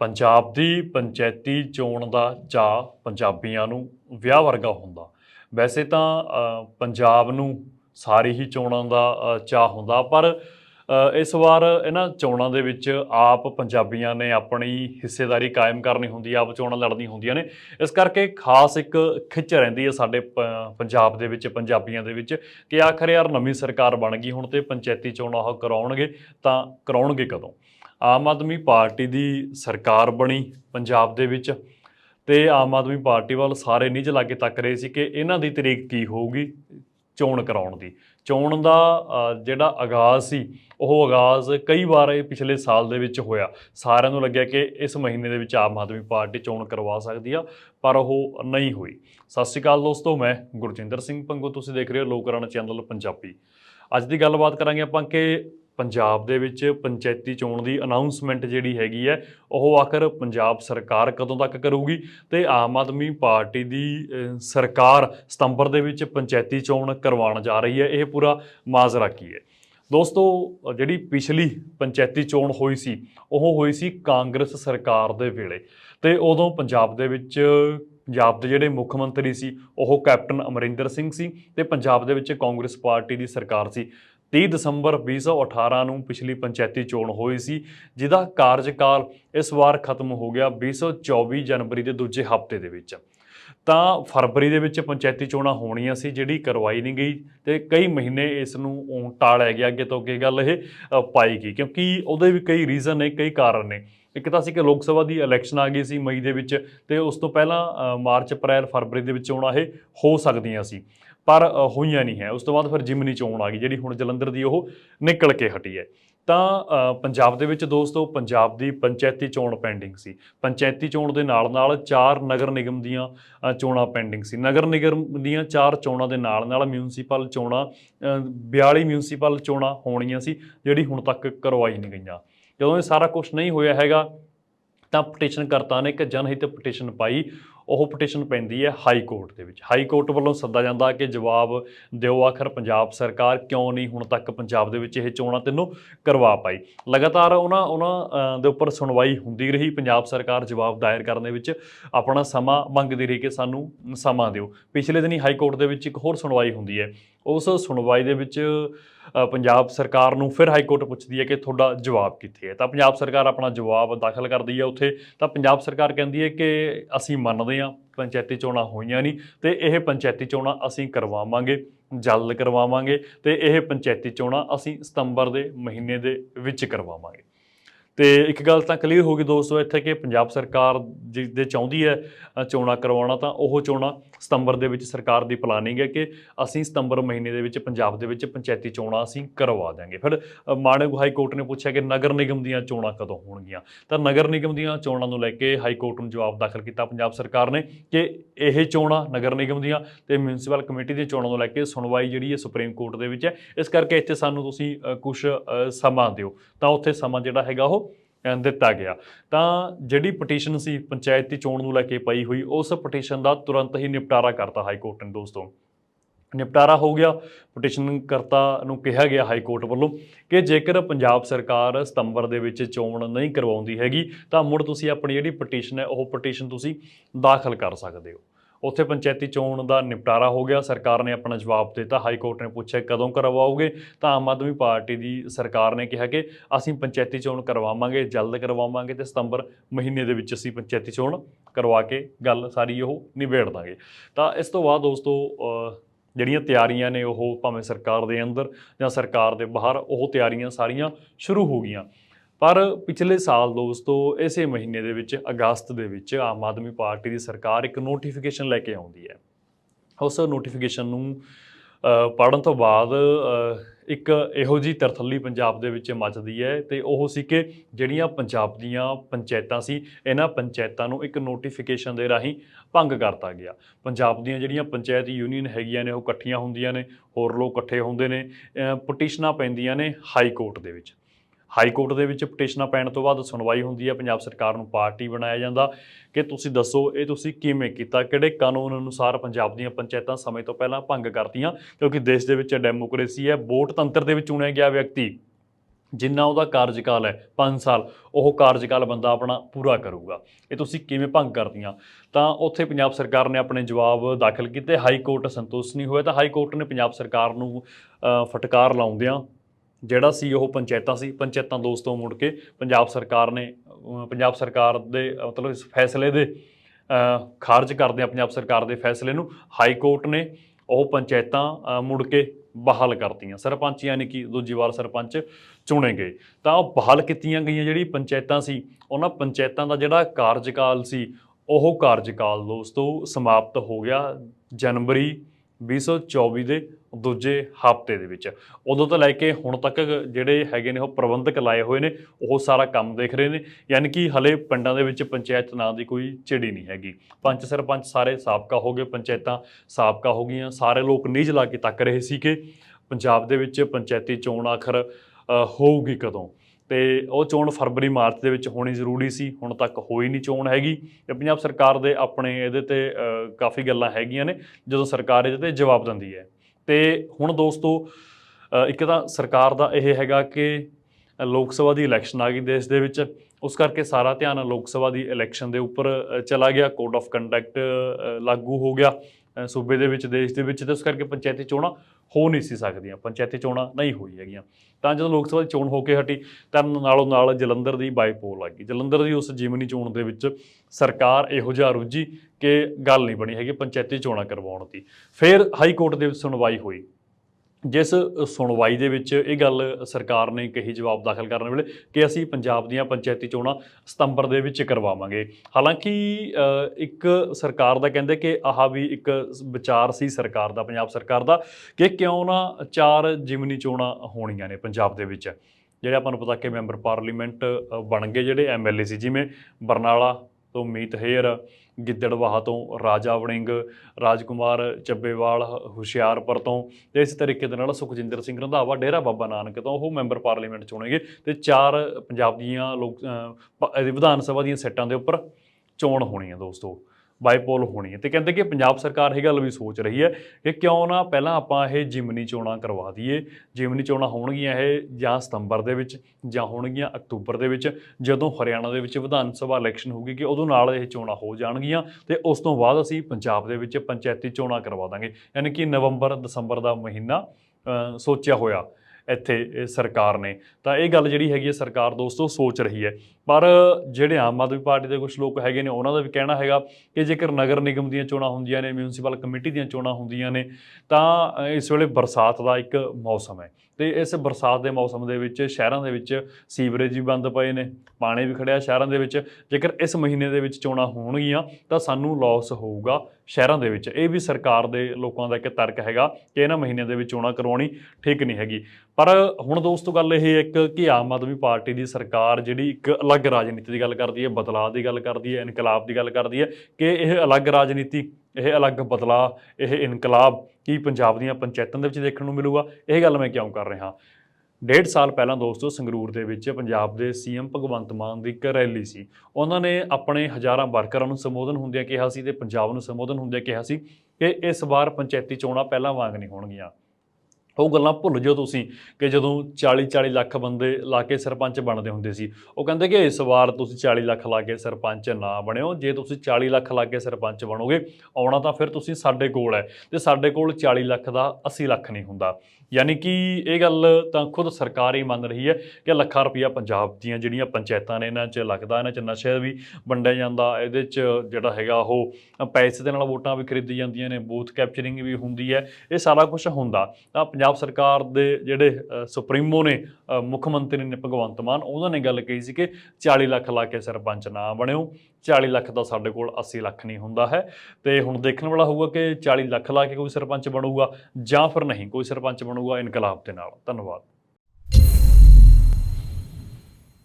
ਪੰਜਾਬ ਦੀ ਪੰਚਾਇਤੀ ਚੋਣ ਦਾ ਚਾਅ ਪੰਜਾਬੀਆਂ ਨੂੰ ਵਿਆਹ ਵਰਗਾ ਹੁੰਦਾ। ਵੈਸੇ ਤਾਂ ਪੰਜਾਬ ਨੂੰ ਸਾਰੀ ਹੀ ਚੋਣਾਂ ਦਾ ਅ, ਚਾਅ ਹੁੰਦਾ ਪਰ ਇਸ ਵਾਰ ਇਹਨਾਂ ਚੋਣਾਂ ਦੇ ਵਿੱਚ ਆਪ ਪੰਜਾਬੀਆਂ ਨੇ ਆਪਣੀ ਹਿੱਸੇਦਾਰੀ ਕਾਇਮ ਕਰਨੀ ਹੁੰਦੀ ਆਪ ਚੋਣਾਂ ਲੜਨੀ ਹੁੰਦੀਆਂ ਨੇ। ਇਸ ਕਰਕੇ ਖਾਸ ਇੱਕ ਖਿੱਚ ਰਹਿੰਦੀ ਹੈ ਸਾਡੇ ਪ- ਪੰਜਾਬ ਦੇ ਵਿੱਚ ਪੰਜਾਬੀਆਂ ਦੇ ਵਿੱਚ ਕਿ ਆਖਰ ਯਾਰ ਨਵੀਂ ਸਰਕਾਰ ਬਣ ਗਈ ਹੁਣ ਤੇ ਪੰਚਾਇਤੀ ਚੋਣਾਂ ਉਹ ਕਰਾਉਣਗੇ ਤਾਂ ਕਰਾਉਣਗੇ ਕਦੋਂ? ਆਮ ਆਦਮੀ ਪਾਰਟੀ ਦੀ ਸਰਕਾਰ ਬਣੀ ਪੰਜਾਬ ਦੇ ਵਿੱਚ ਤੇ ਆਮ ਆਦਮੀ ਪਾਰਟੀ ਵੱਲ ਸਾਰੇ ਨਿਜ ਲਾ ਕੇ ਤੱਕ ਰਹੇ ਸੀ ਕਿ ਇਹਨਾਂ ਦੀ ਤਰੀਕ ਕੀ ਹੋਊਗੀ ਚੋਣ ਕਰਾਉਣ ਦੀ। ਚੋਣ ਦਾ ਜਿਹੜਾ ਆਗਾਜ਼ ਸੀ, ਉਹ ਆਗਾਜ਼ ਕਈ ਵਾਰ ਇਹ ਪਿਛਲੇ ਸਾਲ ਦੇ ਵਿੱਚ ਹੋਇਆ। ਸਾਰਿਆਂ ਨੂੰ ਲੱਗਿਆ ਕਿ ਇਸ ਮਹੀਨੇ ਦੇ ਵਿੱਚ ਆਮ ਆਦਮੀ ਪਾਰਟੀ ਚੋਣ ਕਰਵਾ ਸਕਦੀ ਆ, ਪਰ ਉਹ ਨਹੀਂ ਹੋਈ। ਸਤਿ ਸ਼੍ਰੀ ਅਕਾਲ ਦੋਸਤੋ, ਮੈਂ ਗੁਰਜਿੰਦਰ ਸਿੰਘ ਪੰਗੂ, ਤੁਸੀਂ ਦੇਖ ਰਹੇ ਹੋ ਲੋਕਰਾਣਾ ਚੈਨਲ ਪੰਜਾਬੀ। ਅੱਜ ਦੀ ਗੱਲਬਾਤ ਕਰਾਂਗੇ ਆਪਾਂ ਕਿ ਪੰਜਾਬ ਦੇ ਵਿੱਚ ਪੰਚਾਇਤੀ ਚੋਣ ਦੀ ਅਨਾਉਂਸਮੈਂਟ ਜਿਹੜੀ ਹੈਗੀ ਹੈ, ਉਹ ਆਖਰ ਪੰਜਾਬ ਸਰਕਾਰ ਕਦੋਂ ਤੱਕ ਕਰੂਗੀ? ਤੇ ਆਮ ਆਦਮੀ ਪਾਰਟੀ ਦੀ ਸਰਕਾਰ ਸਤੰਬਰ ਦੇ ਵਿੱਚ ਪੰਚਾਇਤੀ ਚੋਣ ਕਰਵਾਉਣ ਜਾ ਰਹੀ ਹੈ, ਇਹ ਪੂਰਾ ਮਾਜ਼ਰਾ ਕੀ ਹੈ? ਦੋਸਤੋ, ਜਿਹੜੀ ਪਿਛਲੀ ਪੰਚਾਇਤੀ ਚੋਣ ਹੋਈ ਸੀ, ਉਹ ਹੋਈ ਸੀ ਕਾਂਗਰਸ ਸਰਕਾਰ ਦੇ ਵੇਲੇ। ਤੇ ਉਦੋਂ ਪੰਜਾਬ ਦੇ ਵਿੱਚ, ਪੰਜਾਬ ਦੇ ਜਿਹੜੇ ਮੁੱਖ ਮੰਤਰੀ ਸੀ, ਉਹ ਕੈਪਟਨ ਅਮਰਿੰਦਰ ਸਿੰਘ ਸੀ ਤੇ ਪੰਜਾਬ ਦੇ ਵਿੱਚ ਕਾਂਗਰਸ ਪਾਰਟੀ ਦੀ ਸਰਕਾਰ ਸੀ। 30 ਦਸੰਬਰ 2018 ਨੂੰ ਪਿਛਲੀ ਪੰਚਾਇਤੀ ਚੋਣ ਹੋਈ ਸੀ, ਜਿਹਦਾ ਕਾਰਜਕਾਲ ਇਸ ਵਾਰ ਖਤਮ ਹੋ ਗਿਆ 2024 ਜਨਵਰੀ ਦੇ ਦੂਜੇ ਹਫ਼ਤੇ ਦੇ ਵਿੱਚ। ਤਾਂ ਫਰਵਰੀ ਦੇ ਵਿੱਚ ਪੰਚਾਇਤੀ ਚੋਣਾਂ ਹੋਣੀਆਂ ਸੀ, ਜਿਹੜੀ ਕਰਵਾਈ ਨਹੀਂ ਗਈ ਤੇ ਕਈ ਮਹੀਨੇ ਇਸ ਨੂੰ ਟਾਲਿਆ ਗਿਆ, ਅੱਗੇ ਤੋਂ ਅੱਗੇ ਗੱਲ ਇਹ ਪਾਈ ਗਈ ਕਿਉਂਕਿ ਉਹਦੇ ਵੀ ਕਈ ਰੀਜ਼ਨ ਨੇ, ਕਈ ਕਾਰਨ ਨੇ। ਇੱਕ ਤਾਂ ਸੀ ਕਿ ਲੋਕ ਸਭਾ ਦੀ ਇਲੈਕਸ਼ਨ ਆ ਗਈ ਸੀ ਮਈ ਦੇ ਵਿੱਚ ਤੇ ਉਸ ਤੋਂ ਪਹਿਲਾਂ ਮਾਰਚ, ਅਪ੍ਰੈਲ, ਫਰਵਰੀ ਦੇ ਵਿੱਚ ਚੋਣਾਂ ਇਹ ਹੋ ਸਕਦੀਆਂ ਸੀ। ਪਰ ਹੋਈਆਂ ਨਹੀਂ ਹੈ। ਉਸ ਤੋਂ ਬਾਅਦ ਫਿਰ ਜਿਮਨੀ ਚੋਣ ਆ ਗਈ ਜਿਹੜੀ ਹੁਣ ਜਲੰਧਰ ਦੀ ਉਹ ਨਿਕਲ ਕੇ ਹਟੀ ਹੈ। ਤਾਂ ਪੰਜਾਬ ਦੇ ਵਿੱਚ ਦੋਸਤੋ ਪੰਜਾਬ ਦੀ ਪੰਚਾਇਤੀ ਚੋਣ ਪੈਂਡਿੰਗ ਸੀ। ਪੰਚਾਇਤੀ ਚੋਣ ਦੇ ਨਾਲ ਨਾਲ ਚਾਰ ਨਗਰ ਨਿਗਮ ਦੀਆਂ ਚੋਣਾਂ ਪੈਂਡਿੰਗ ਸੀ। ਨਗਰ ਨਿਗਮ ਦੀਆਂ ਚਾਰ ਚੋਣਾਂ ਦੇ ਨਾਲ ਨਾਲ ਮਿਊਨਿਸਪਲ ਚੋਣਾਂ ਅ, 42 ਮਿਊਨਿਸਪਲ ਚੋਣਾਂ ਹੋਣੀਆਂ ਸੀ ਜਿਹੜੀ ਹੁਣ ਤੱਕ ਕਰਵਾਈ ਨਹੀਂ ਗਈਆਂ। ਜਦੋਂ ਇਹ ਸਾਰਾ ਕੁਝ ਨਹੀਂ ਹੋਇਆ ਹੈਗਾ ਤਾਂ ਪਟੀਸ਼ਨ ਕਰਤਾ ਨੇ ਇੱਕ ਜਨਹਿਤ ਪਟੀਸ਼ਨ ਪਾਈ। ਉਹ ਪਟੀਸ਼ਨ ਪੈਂਦੀ ਹੈ ਹਾਈ ਕੋਰਟ ਦੇ ਵਿੱਚ। ਹਾਈ ਕੋਰਟ ਵੱਲੋਂ ਸੱਦਾ ਜਾਂਦਾ ਕਿ ਜਵਾਬ ਦਿਓ ਆਖਰ ਪੰਜਾਬ ਸਰਕਾਰ ਕਿਉਂ ਨਹੀਂ ਹੁਣ ਤੱਕ ਪੰਜਾਬ ਦੇ ਵਿੱਚ ਇਹ ਚੋਣਾਂ ਤੈਨੂੰ ਕਰਵਾ ਪਾਈ। ਲਗਾਤਾਰ ਉਹਨਾਂ ਉਹਨਾਂ ਦੇ ਉੱਪਰ ਸੁਣਵਾਈ ਹੁੰਦੀ ਰਹੀ। ਪੰਜਾਬ ਸਰਕਾਰ ਜਵਾਬ ਦਾਇਰ ਕਰਨ ਦੇ ਵਿੱਚ ਆਪਣਾ ਸਮਾਂ ਮੰਗਦੀ ਰਹੀ ਕਿ ਸਾਨੂੰ ਸਮਾਂ ਦਿਓ। ਪਿਛਲੇ ਦਿਨੀ ਹਾਈ ਕੋਰਟ ਦੇ ਵਿੱਚ ਇੱਕ ਹੋਰ ਸੁਣਵਾਈ ਹੁੰਦੀ ਹੈ। ਉਸ ਸੁਣਵਾਈ ਦੇ ਵਿੱਚ ਪੰਜਾਬ ਸਰਕਾਰ ਨੂੰ ਫਿਰ ਹਾਈ ਕੋਰਟ ਪੁੱਛਦੀ ਹੈ ਕਿ ਤੁਹਾਡਾ ਜਵਾਬ ਕਿੱਥੇ ਹੈ। ਤਾਂ ਪੰਜਾਬ ਸਰਕਾਰ ਆਪਣਾ ਜਵਾਬ ਦਾਖਲ ਕਰਦੀ ਹੈ ਉੱਥੇ। ਤਾਂ ਪੰਜਾਬ ਸਰਕਾਰ ਕਹਿੰਦੀ ਹੈ ਕਿ ਅਸੀਂ ਮੰਨਦੇ ਹਾਂ, ਪੰਚਾਇਤੀ ਚੋਣਾਂ ਹੋਈਆਂ ਨਹੀਂ ਤੇ ਇਹ ਪੰਚਾਇਤੀ ਚੋਣਾਂ ਅਸੀਂ ਕਰਵਾਵਾਂਗੇ, ਜਲਦ ਕਰਵਾਵਾਂਗੇ ਤੇ ਇਹ ਪੰਚਾਇਤੀ ਚੋਣਾਂ ਅਸੀਂ ਸਤੰਬਰ ਦੇ ਮਹੀਨੇ ਦੇ ਵਿੱਚ ਕਰਵਾਵਾਂਗੇ। ਤੇ ਇੱਕ ਗੱਲ ਤਾਂ ਕਲੀਅਰ ਹੋ ਗਈ ਦੋਸਤੋ ਇੱਥੇ ਕਿ ਪੰਜਾਬ ਸਰਕਾਰ ਜੇ ਚਾਹੁੰਦੀ ਹੈ ਅ, ਚੋਣਾਂ ਕਰਵਾਉਣਾ ਤਾਂ ਉਹ ਚੋਣਾਂ ਸਤੰਬਰ ਦੇ ਵਿੱਚ ਸਰਕਾਰ ਦੀ ਪਲਾਨਿੰਗ ਹੈ ਕਿ ਅਸੀਂ ਸਤੰਬਰ ਮਹੀਨੇ ਦੇ ਵਿੱਚ ਪੰਜਾਬ ਦੇ ਵਿੱਚ ਪੰਚਾਇਤੀ ਚੋਣਾਂ ਅਸੀਂ ਕਰਵਾ ਦਾਂਗੇ ਫਿਰ ਅ, ਹਾਈ ਕੋਰਟ ਨੇ ਪੁੱਛਿਆ ਕਿ ਨਗਰ ਨਿਗਮ ਦੀਆਂ ਚੋਣਾਂ ਕਦੋਂ ਹੋਣਗੀਆਂ? ਤਾਂ ਨਗਰ ਨਿਗਮ ਦੀਆਂ ਚੋਣਾਂ ਨੂੰ ਲੈ ਕੇ ਹਾਈ ਕੋਰਟ ਨੂੰ ਜਵਾਬ ਦਾਖਲ ਕੀਤਾ ਪੰਜਾਬ ਸਰਕਾਰ ਨੇ ਕਿ ਇਹ ਚੋਣਾਂ ਨਗਰ ਨਿਗਮ ਦੀਆਂ ਤੇ ਮਿਊਨਿਸਪਲ ਕਮੇਟੀ ਦੀਆਂ ਚੋਣਾਂ ਨੂੰ ਲੈ ਕੇ ਸੁਣਵਾਈ ਜਿਹੜੀ ਹੈ ਸੁਪਰੀਮ ਕੋਰਟ ਦੇ ਵਿੱਚ ਹੈ। ਇਸ ਕਰਕੇ ਇੱਥੇ ਸਾਨੂੰ ਤੁਸੀਂ ਕੁਝ ਸਮਾਂ ਦਿਓ। ਤਾਂ ਉੱਥੇ ਸਮਾਂ ਜਿਹੜਾ ਹੈਗਾ ਉਹ ਦਿੱਤਾ ਗਿਆ। ਤਾਂ ਜਿਹੜੀ ਪਟੀਸ਼ਨ ਸੀ ਪੰਚਾਇਤੀ ਚੋਣ ਨੂੰ ਲੈ ਕੇ ਪਈ ਹੋਈ, ਉਸ ਪਟੀਸ਼ਨ ਦਾ ਤੁਰੰਤ ਹੀ ਨਿਪਟਾਰਾ ਕਰਤਾ ਹਾਈ ਕੋਰਟ ਨੇ ਦੋਸਤੋ। ਨਿਪਟਾਰਾ ਹੋ ਗਿਆ। ਪਟੀਸ਼ਨ ਕਰਤਾ ਨੂੰ ਕਿਹਾ ਗਿਆ ਹਾਈ ਕੋਰਟ ਵੱਲੋਂ ਕਿ ਜੇਕਰ ਪੰਜਾਬ ਸਰਕਾਰ ਸਤੰਬਰ ਦੇ ਵਿੱਚ ਚੋਣ ਨਹੀਂ ਕਰਵਾਉਂਦੀ ਹੈਗੀ, ਤਾਂ ਮੁੜ ਤੁਸੀਂ ਆਪਣੀ ਜਿਹੜੀ ਪਟੀਸ਼ਨ ਹੈ, ਉਹ ਪਟੀਸ਼ਨ ਤੁਸੀਂ ਦਾਖਲ ਕਰ ਸਕਦੇ ਹੋ। ਉੱਥੇ ਪੰਚਾਇਤੀ ਚੋਣ ਦਾ ਨਿਪਟਾਰਾ ਹੋ ਗਿਆ। ਸਰਕਾਰ ਨੇ ਆਪਣਾ ਜਵਾਬ ਦਿੱਤਾ। ਹਾਈ ਕੋਰਟ ਨੇ ਪੁੱਛਿਆ ਕਦੋਂ ਕਰਵਾਓਗੇ? ਤਾਂ ਆਮ ਆਦਮੀ ਪਾਰਟੀ ਦੀ ਸਰਕਾਰ ਨੇ ਕਿਹਾ ਕਿ ਅਸੀਂ ਪੰਚਾਇਤੀ ਚੋਣ ਕਰਵਾਵਾਂਗੇ ਜਲਦ ਕਰਵਾਵਾਂਗੇ ਤੇ ਸਤੰਬਰ ਮਹੀਨੇ ਦੇ ਵਿੱਚ ਅਸੀਂ ਪੰਚਾਇਤੀ ਚੋਣ ਕਰਵਾ ਕੇ ਗੱਲ ਸਾਰੀ ਉਹ ਨਿਬੇੜ ਦਾਂਗੇ। ਤਾਂ ਇਸ ਤੋਂ ਬਾਅਦ ਦੋਸਤੋ ਅ, ਜਿਹੜੀਆਂ ਤਿਆਰੀਆਂ ਨੇ ਉਹ ਭਾਵੇਂ ਸਰਕਾਰ ਦੇ ਅੰਦਰ ਜਾਂ ਸਰਕਾਰ ਦੇ ਬਾਹਰ ਉਹ ਤਿਆਰੀਆਂ ਸਾਰੀਆਂ ਸ਼ੁਰੂ ਹੋ ਗਈਆਂ। ਪਰ ਪਿਛਲੇ ਸਾਲ ਦੋਸਤੋ, ਇਸੇ ਮਹੀਨੇ ਦੇ ਵਿੱਚ ਅਗਸਤ ਦੇ ਵਿੱਚ ਆਮ ਆਦਮੀ ਪਾਰਟੀ ਦੀ ਸਰਕਾਰ ਇੱਕ ਨੋਟੀਫਿਕੇਸ਼ਨ ਲੈ ਕੇ ਆਉਂਦੀ ਹੈ। ਉਸ ਨੋਟੀਫਿਕੇਸ਼ਨ ਨੂੰ ਪੜਨ ਤੋਂ ਬਾਅਦ ਇੱਕ ਇਹੋ ਜੀ ਤਰਥੱਲੀ ਪੰਜਾਬ ਦੇ ਵਿੱਚ ਮੱਚਦੀ ਹੈ ਤੇ ਉਹ ਸੀ ਕਿ ਜਿਹੜੀਆਂ ਪੰਜਾਬ ਦੀਆਂ ਪੰਚਾਇਤਾਂ ਸੀ, ਇਹਨਾਂ ਪੰਚਾਇਤਾਂ ਨੂੰ ਇੱਕ ਨੋਟੀਫਿਕੇਸ਼ਨ ਦੇ ਰਾਹੀਂ ਭੰਗ ਕਰਤਾ ਗਿਆ। ਪੰਜਾਬ ਦੀਆਂ ਜਿਹੜੀਆਂ ਪੰਚਾਇਤ ਯੂਨੀਅਨ ਹੈਗੀਆਂ ਨੇ, ਉਹ ਇਕੱਠੀਆਂ ਹੁੰਦੀਆਂ ਨੇ, ਹੋਰ ਲੋਕ ਇਕੱਠੇ ਹੁੰਦੇ ਨੇ ਪਟੀਸ਼ਨਾਂ ਪੈਂਦੀਆਂ ਨੇ ਹਾਈ ਕੋਰਟ ਦੇ ਵਿੱਚ। ਹਾਈ ਕੋਰਟ ਦੇ ਵਿੱਚ ਪਟੀਸ਼ਨਾਂ ਪੈਣ ਤੋਂ ਬਾਅਦ ਸੁਣਵਾਈ ਹੁੰਦੀ ਹੈ, ਪੰਜਾਬ ਸਰਕਾਰ ਨੂੰ ਪਾਰਟੀ ਬਣਾਇਆ ਜਾਂਦਾ। ਕਿ ਤੁਸੀਂ ਦੱਸੋ, ਇਹ ਤੁਸੀਂ ਕਿਵੇਂ ਕੀਤਾ? ਕਿਹੜੇ ਕਾਨੂੰਨ ਅਨੁਸਾਰ ਪੰਜਾਬ ਦੀਆਂ ਪੰਚਾਇਤਾਂ ਸਮੇਂ ਤੋਂ ਪਹਿਲਾਂ ਭੰਗ ਕਰਤੀਆਂ ਕਿਉਂਕਿ ਦੇਸ਼ ਦੇ ਵਿੱਚ ਡੈਮੋਕ੍ਰੇਸੀ ਹੈ, ਵੋਟ ਤੰਤਰ ਦੇ ਵਿੱਚ ਚੁਣਿਆ ਗਿਆ ਵਿਅਕਤੀ, ਜਿੰਨਾ ਉਹਦਾ ਕਾਰਜਕਾਲ ਹੈ 5 ਸਾਲ, ਉਹ ਕਾਰਜਕਾਲ ਬੰਦਾ ਆਪਣਾ ਪੂਰਾ ਕਰੂਗਾ। ਇਹ ਤੁਸੀਂ ਕਿਵੇਂ ਭੰਗ ਕਰਦੀਆਂ? ਤਾਂ ਉੱਥੇ ਪੰਜਾਬ ਸਰਕਾਰ ਨੇ ਆਪਣੇ ਜਵਾਬ ਦਾਖਲ ਕੀਤੇ। ਹਾਈ ਕੋਰਟ ਸੰਤੁਸ਼ਟ ਨਹੀਂ ਹੋਇਆ ਤਾਂ ਹਾਈ ਕੋਰਟ ਨੇ ਪੰਜਾਬ ਸਰਕਾਰ ਨੂੰ ਫਟਕਾਰ ਲਾਉਂਦਿਆਂ ਜਿਹੜਾ ਸੀ ਉਹ ਪੰਚਾਇਤਾਂ ਸੀ ਪੰਚਾਇਤਾਂ ਦੋਸਤੋਂ ਮੁੜ ਕੇ ਪੰਜਾਬ ਸਰਕਾਰ ਨੇ ਪੰਜਾਬ ਸਰਕਾਰ ਦੇ ਮਤਲਬ ਇਸ ਫੈਸਲੇ ਦੇ ਅ, ਖਾਰਜ ਕਰਦਿਆਂ ਪੰਜਾਬ ਸਰਕਾਰ ਦੇ ਫੈਸਲੇ ਨੂੰ ਹਾਈ ਕੋਰਟ ਨੇ ਉਹ ਪੰਚਾਇਤਾਂ ਮੁੜ ਕੇ ਬਹਾਲ ਕਰਤੀਆਂ। ਸਰਪੰਚ ਯਾਨੀ ਕਿ ਦੂਜੀ ਵਾਰ ਸਰਪੰਚ ਚੁਣੇ ਗਏ। ਤਾਂ ਉਹ ਬਹਾਲ ਕੀਤੀਆਂ ਗਈਆਂ ਜਿਹੜੀ ਪੰਚਾਇਤਾਂ ਸੀ ਉਹਨਾਂ ਪੰਚਾਇਤਾਂ ਦਾ ਜਿਹੜਾ ਕਾਰਜਕਾਲ ਸੀ ਉਹ ਕਾਰਜਕਾਲ ਦੋਸਤੋ ਸਮਾਪਤ ਹੋ ਗਿਆ ਜਨਵਰੀ 2024 ਦੇ ਦੂਜੇ ਹਫ਼ਤੇ ਦੇ ਵਿੱਚ। ਉਦੋਂ ਤੋਂ ਲੈ ਕੇ ਹੁਣ ਤੱਕ ਜਿਹੜੇ ਹੈਗੇ ਨੇ ਉਹ ਪ੍ਰਬੰਧਕ ਲਾਏ ਹੋਏ ਨੇ, ਉਹ ਸਾਰਾ ਕੰਮ ਦੇਖ ਰਹੇ ਨੇ। ਯਾਨੀ ਕਿ ਹਲੇ ਪਿੰਡਾਂ ਦੇ ਵਿੱਚ ਪੰਚਾਇਤ ਨਾਂ ਦੀ ਕੋਈ ਚਿੜੀ ਨਹੀਂ ਹੈਗੀ। ਪੰਚ ਸਰਪੰਚ ਸਾਰੇ ਸਾਬਕਾ ਹੋ ਗਏ, ਪੰਚਾਇਤਾਂ ਸਾਬਕਾ ਹੋ ਗਈਆਂ, ਸਾਰੇ ਲੋਕ ਨੀਝ ਲਾ ਕੇ ਤੱਕ ਰਹੇ ਸੀ ਕਿ ਪੰਜਾਬ ਦੇ ਵਿੱਚ ਪੰਚਾਇਤੀ ਚੋਣ ਆਖਰ ਹੋਊਗੀ ਕਦੋਂ? ਤੇ ਉਹ ਚੋਣ ਫਰਵਰੀ ਮਾਰਚ ਦੇ ਵਿੱਚ ਹੋਣੀ ਜ਼ਰੂਰੀ ਸੀ, ਹੁਣ ਤੱਕ ਹੋਈ ਨਹੀਂ ਚੋਣ ਹੈਗੀ ਤੇ ਪੰਜਾਬ ਸਰਕਾਰ ਦੇ ਆਪਣੇ ਇਹਦੇ ਤੇ ਕਾਫੀ ਗੱਲਾਂ ਹੈਗੀਆਂ ਨੇ, ਜਦੋਂ ਸਰਕਾਰ ਇਹਦੇ ਤੇ ਜਵਾਬ ਦਿੰਦੀ ਹੈ। ਤੇ ਹੁਣ ਦੋਸਤੋ ਇੱਕ ਤਾਂ ਸਰਕਾਰ ਦਾ ਇਹ ਹੈਗਾ ਕਿ ਲੋਕ ਸਭਾ ਦੀ ਇਲੈਕਸ਼ਨ ਆ ਗਈ ਦੇਸ਼ ਦੇ ਵਿੱਚ, ਉਸ ਕਰਕੇ ਸਾਰਾ ਧਿਆਨ ਲੋਕ ਸਭਾ ਦੀ ਇਲੈਕਸ਼ਨ ਦੇ ਉੱਪਰ ਚਲਾ ਗਿਆ, ਕੋਡ ਆਫ ਕੰਡਕਟ ਲਾਗੂ ਹੋ ਗਿਆ। ਸੂਬੇ ਦੇ ਵਿੱਚ, ਦੇਸ਼ ਦੇ ਵਿੱਚ, ਤਾਂ ਉਸ ਕਰਕੇ ਪੰਚਾਇਤੀ ਚੋਣਾਂ ਹੋ ਨਹੀਂ ਸੀ ਸਕਦੀਆਂ। ਪੰਚਾਇਤੀ ਚੋਣਾਂ ਨਹੀਂ ਹੋਈ ਹੈਗੀਆਂ। ਤਾਂ ਜਦੋਂ ਲੋਕ ਸਭਾ ਦੀ ਚੋਣ ਹੋ ਕੇ ਹਟੀ, ਤਾਂ ਨਾਲੋਂ ਨਾਲ ਜਲੰਧਰ ਦੀ ਬਾਈਪੋਲ ਆ ਗਈ। ਜਲੰਧਰ ਦੀ ਉਸ ਜਿਮਨੀ ਚੋਣ ਦੇ ਵਿੱਚ ਸਰਕਾਰ ਇਹੋ ਜਿਹਾ ਰੁੱਝੀ ਕਿ ਗੱਲ ਨਹੀਂ ਬਣੀ ਹੈਗੀ ਪੰਚਾਇਤੀ ਚੋਣਾਂ ਕਰਵਾਉਣ ਦੀ। ਫਿਰ ਹਾਈ ਕੋਰਟ ਦੇ ਵਿੱਚ ਸੁਣਵਾਈ ਹੋਈ। ਜਿਸ ਸੁਣਵਾਈ ਦੇ ਵਿੱਚ ਇਹ ਗੱਲ ਸਰਕਾਰ ਨੇ ਕਹੀ ਜਵਾਬ ਦਾਖਲ ਕਰਨ ਵੇਲੇ ਕਿ ਅਸੀਂ ਪੰਜਾਬ ਦੀਆਂ ਪੰਚਾਇਤੀ ਚੋਣਾਂ ਸਤੰਬਰ ਦੇ ਵਿੱਚ ਕਰਵਾਵਾਂਗੇ। ਹਾਲਾਂਕਿ ਇੱਕ ਸਰਕਾਰ ਦਾ ਕਹਿੰਦੇ ਕਿ ਆਹ ਵੀ ਇੱਕ ਵਿਚਾਰ ਸੀ ਸਰਕਾਰ ਦਾ, ਪੰਜਾਬ ਸਰਕਾਰ ਦਾ, ਕਿ ਕਿਉਂ ਨਾ ਚਾਰ ਜਿਮਨੀ ਚੋਣਾਂ ਹੋਣੀਆਂ ਨੇ ਪੰਜਾਬ ਦੇ ਵਿੱਚ। ਜਿਹੜੇ ਆਪਾਂ ਨੂੰ ਪਤਾ ਕਿ ਮੈਂਬਰ ਪਾਰਲੀਮੈਂਟ ਬਣ ਗਏ ਜਿਹੜੇ ਐਮਐਲਏ ਸੀ, ਜਿਵੇਂ ਬਰਨਾਲਾ ਤੋਂ ਮੀਤ ਹੇਰ ਗਿੱਦੜਵਾਹਾ ਤੋਂ ਰਾਜਾ ਵੜਿੰਗ ਰਾਜਕੁਮਾਰ ਚੱਬੇਵਾਲ ਹੁਸ਼ਿਆਰਪੁਰ ਤੋਂ ਤੇ ਇਸ ਤਰੀਕੇ ਦੇ ਨਾਲ ਸੁਖਜਿੰਦਰ ਸਿੰਘ ਰੰਧਾਵਾ, ਡੇਰਾ ਬਾਬਾ ਨਾਨਕ ਤੋਂ ਉਹ ਮੈਂਬਰ ਪਾਰਲੀਮੈਂਟ ਚੁਣੇਗੇ ਤੇ ਚਾਰ ਪੰਜਾਬ ਦੀਆਂ ਲੋਕ ਇਹਦੀ ਵਿਧਾਨ ਸਭਾ ਦੀਆਂ ਸੀਟਾਂ ਦੇ ਉੱਪਰ ਚੋਣ ਹੋਣੀ ਹੈ ਦੋਸਤੋ। ਬਾਈਪੋਲ ਹੋਣੀ ਹੈ। ਤੇ ਕਹਿੰਦੇ ਕਿ ਪੰਜਾਬ ਸਰਕਾਰ ਇਹ ਗੱਲ ਵੀ ਸੋਚ ਰਹੀ ਹੈ ਕਿ ਕਿਉਂ ਨਾ ਪਹਿਲਾਂ ਆਪਾਂ ਇਹ ਜਿਮਨੀ ਚੋਣਾਂ ਕਰਵਾ ਦਈਏ। ਜਿਮਨੀ ਚੋਣਾਂ ਹੋਣਗੀਆਂ ਇਹ ਜਾਂ ਸਤੰਬਰ ਦੇ ਵਿੱਚ ਜਾਂ ਹੋਣਗੀਆਂ ਅਕਤੂਬਰ ਦੇ ਵਿੱਚ। ਜਦੋਂ ਹਰਿਆਣਾ ਦੇ ਵਿੱਚ ਵਿਧਾਨ ਸਭਾ ਇਲੈਕਸ਼ਨ ਹੋਊਗੀ ਕਿ ਉਦੋਂ ਨਾਲ ਇਹ ਚੋਣਾਂ ਹੋ ਜਾਣਗੀਆਂ ਤੇ ਉਸ ਤੋਂ ਬਾਅਦ ਅਸੀਂ ਪੰਜਾਬ ਦੇ ਵਿੱਚ ਪੰਚਾਇਤੀ ਚੋਣਾਂ ਕਰਵਾ ਦਾਂਗੇ। ਯਾਨੀ ਕਿ ਨਵੰਬਰ ਦਸੰਬਰ ਦਾ ਮਹੀਨਾ ਸੋਚਿਆ ਹੋਇਆ। ਇੱਥੇ ਸਰਕਾਰ ਨੇ। ਤਾਂ ਇਹ ਗੱਲ ਜਿਹੜੀ ਹੈਗੀ ਹੈ ਸਰਕਾਰ ਦੋਸਤੋ ਸੋਚ ਰਹੀ ਹੈ। ਪਰ ਜਿਹੜੇ ਆਮ ਆਦਮੀ ਪਾਰਟੀ ਦੇ ਕੁਝ ਲੋਕ ਹੈਗੇ ਨੇ, ਉਹਨਾਂ ਦਾ ਵੀ ਕਹਿਣਾ ਹੈਗਾ ਕਿ ਜੇਕਰ ਨਗਰ ਨਿਗਮ ਦੀਆਂ ਚੋਣਾਂ ਹੁੰਦੀਆਂ ਨੇ ਮਿਊਨਿਸਪਲ ਕਮੇਟੀ ਦੀਆਂ ਚੋਣਾਂ ਹੁੰਦੀਆਂ ਨੇ, ਤਾਂ ਇਸ ਵੇਲੇ ਬਰਸਾਤ ਦਾ ਇੱਕ ਮੌਸਮ ਹੈ। ਤੇ ਇਸ ਬਰਸਾਤ ਦੇ ਮੌਸਮ ਦੇ ਵਿੱਚ, ਸ਼ਹਿਰਾਂ ਦੇ ਵਿੱਚ ਸੀਵਰੇਜ ਵੀ ਬੰਦ ਪਏ ਨੇ, ਪਾਣੀ ਵੀ ਖੜਿਆ ਸ਼ਹਿਰਾਂ ਦੇ ਵਿੱਚ। ਜੇਕਰ ਇਸ ਮਹੀਨੇ ਦੇ ਵਿੱਚ ਚੋਣਾਂ ਹੋਣਗੀਆਂ, ਤਾਂ ਸਾਨੂੰ ਲਾਸ ਹੋਊਗਾ ਸ਼ਹਿਰਾਂ ਦੇ ਵਿੱਚ। ਇਹ ਵੀ ਸਰਕਾਰ ਦੇ ਲੋਕਾਂ ਦਾ ਇੱਕ ਤਰਕ ਹੈਗਾ ਕਿ ਇਹਨਾਂ ਮਹੀਨਿਆਂ ਦੇ ਵਿੱਚ ਚੋਣਾਂ ਕਰਵਾਉਣੀ ਠੀਕ ਨਹੀਂ ਹੈਗੀ। ਪਰ ਹੁਣ ਦੋਸਤੋ, ਗੱਲ ਇਹ ਇੱਕ ਕਿ ਆਮ ਆਦਮੀ ਪਾਰਟੀ ਦੀ ਸਰਕਾਰ ਜਿਹੜੀ ਇੱਕ ਅਲੱਗ ਰਾਜਨੀਤੀ ਦੀ ਗੱਲ ਕਰਦੀ ਹੈ, ਬਦਲਾਅ ਦੀ ਗੱਲ ਕਰਦੀ ਹੈ, ਇਨਕਲਾਬ ਦੀ ਗੱਲ ਕਰਦੀ ਹੈ, ਕਿ ਇਹ ਅਲੱਗ ਰਾਜਨੀਤੀ ਇਹ ਅਲੱਗ ਬਦਲਾਅ, ਇਹ ਇਨਕਲਾਬ ਕੀ ਪੰਜਾਬ ਦੀਆਂ ਪੰਚਾਇਤਾਂ ਦੇ ਵਿੱਚ ਦੇਖਣ ਨੂੰ ਮਿਲੂਗਾ। ਇਹ ਗੱਲ ਮੈਂ ਕਿਉਂ ਕਰ ਰਿਹਾ? ਡੇਢ ਸਾਲ ਪਹਿਲਾਂ ਦੋਸਤੋ ਸੰਗਰੂਰ ਦੇ ਵਿੱਚ ਪੰਜਾਬ ਦੇ ਸੀਐਮ ਭਗਵੰਤ ਮਾਨ ਦੀ ਇੱਕ ਰੈਲੀ ਸੀ। ਉਹਨਾਂ ਨੇ ਆਪਣੇ ਹਜ਼ਾਰਾਂ ਵਰਕਰਾਂ ਨੂੰ ਸੰਬੋਧਨ ਹੁੰਦਿਆਂ ਕਿਹਾ ਸੀ ਤੇ ਪੰਜਾਬ ਨੂੰ ਸੰਬੋਧਨ ਹੁੰਦਿਆਂ ਕਿਹਾ ਸੀ ਕਿ ਇਸ ਵਾਰ ਪੰਚਾਇਤੀ ਚੋਣਾਂ ਪਹਿਲਾਂ ਵਾਂਗ ਨਹੀਂ ਹੋਣਗੀਆਂ। ਉਹ ਗੱਲਾਂ ਭੁੱਲ ਜਾਓ ਤੁਸੀਂ ਕਿ ਜਦੋਂ 40 40 ਲੱਖ ਬੰਦੇ ਲਾ ਕੇ ਸਰਪੰਚ ਬਣਦੇ ਹੁੰਦੇ ਸੀ, ਉਹ ਕਹਿੰਦੇ ਕਿ ਇਸ ਵਾਰ ਤੁਸੀਂ 40 ਲੱਖ ਲਾ ਕੇ ਸਰਪੰਚ ਨਾ ਬਣਿਓ, ਜੇ ਤੁਸੀਂ 40 ਲੱਖ ਲਾ ਕੇ ਸਰਪੰਚ ਬਣੋਗੇ, ਆਉਣਾ ਤਾਂ ਫਿਰ ਤੁਸੀਂ ਸਾਡੇ ਕੋਲ ਹੈ ਤੇ ਸਾਡੇ ਕੋਲ 40 ਲੱਖ ਦਾ 80 ਲੱਖ ਨਹੀਂ ਹੁੰਦਾ। ਯਾਨੀ ਕਿ ਇਹ ਗੱਲ ਤਾਂ ਖੁਦ ਸਰਕਾਰ ਹੀ ਮੰਨ ਰਹੀ ਹੈ ਕਿ ਲੱਖਾਂ ਰੁਪਈਆ ਪੰਜਾਬ ਦੀਆਂ ਜਿਹੜੀਆਂ ਪੰਚਾਇਤਾਂ ਨੇ, ਇਹਨਾਂ 'ਚ ਲੱਗਦਾ, ਇਹਨਾਂ 'ਚ ਨਸ਼ਾ ਵੀ ਵੰਡਿਆ ਜਾਂਦਾ, ਇਹਦੇ 'ਚ ਜਿਹੜਾ ਹੈਗਾ ਉਹ ਪੈਸੇ ਦੇ ਨਾਲ ਵੋਟਾਂ ਵੀ ਖਰੀਦੀ ਜਾਂਦੀਆਂ ਨੇ ਬੂਥ ਕੈਪਚਰਿੰਗ ਵੀ ਹੁੰਦੀ ਹੈ, ਇਹ ਸਾਰਾ ਕੁਝ ਹੁੰਦਾ। ਤਾਂ ਪੰਜਾਬ ਸਰਕਾਰ ਦੇ ਜਿਹੜੇ ਸੁਪਰੀਮੋ ਨੇ ਮੁੱਖ ਮੰਤਰੀ ਨੇ ਭਗਵੰਤ ਮਾਨ, ਉਹਨਾਂ ਨੇ ਗੱਲ ਕਹੀ ਸੀ ਕਿ 40 ਲੱਖ ਲਾ ਕੇ ਸਰਪੰਚ ਨਾ ਬਣਿਓ। 40 ਲੱਖ ਦਾ ਸਾਡੇ ਕੋਲ 80 ਲੱਖ ਨਹੀਂ ਹੁੰਦਾ ਹੈ। ਤੇ ਹੁਣ ਦੇਖਣ ਵਾਲਾ ਹੋਊਗਾ ਕਿ 40 ਲੱਖ ਲਾ ਕੇ ਕੋਈ ਸਰਪੰਚ ਬਣੂਗਾ ਜਾਂ ਫਿਰ ਨਹੀਂ, ਕੋਈ ਸਰਪੰਚ ਬਣੂਗਾ ਇਨਕਲਾਬ ਦੇ ਨਾਲ। ਧੰਨਵਾਦ।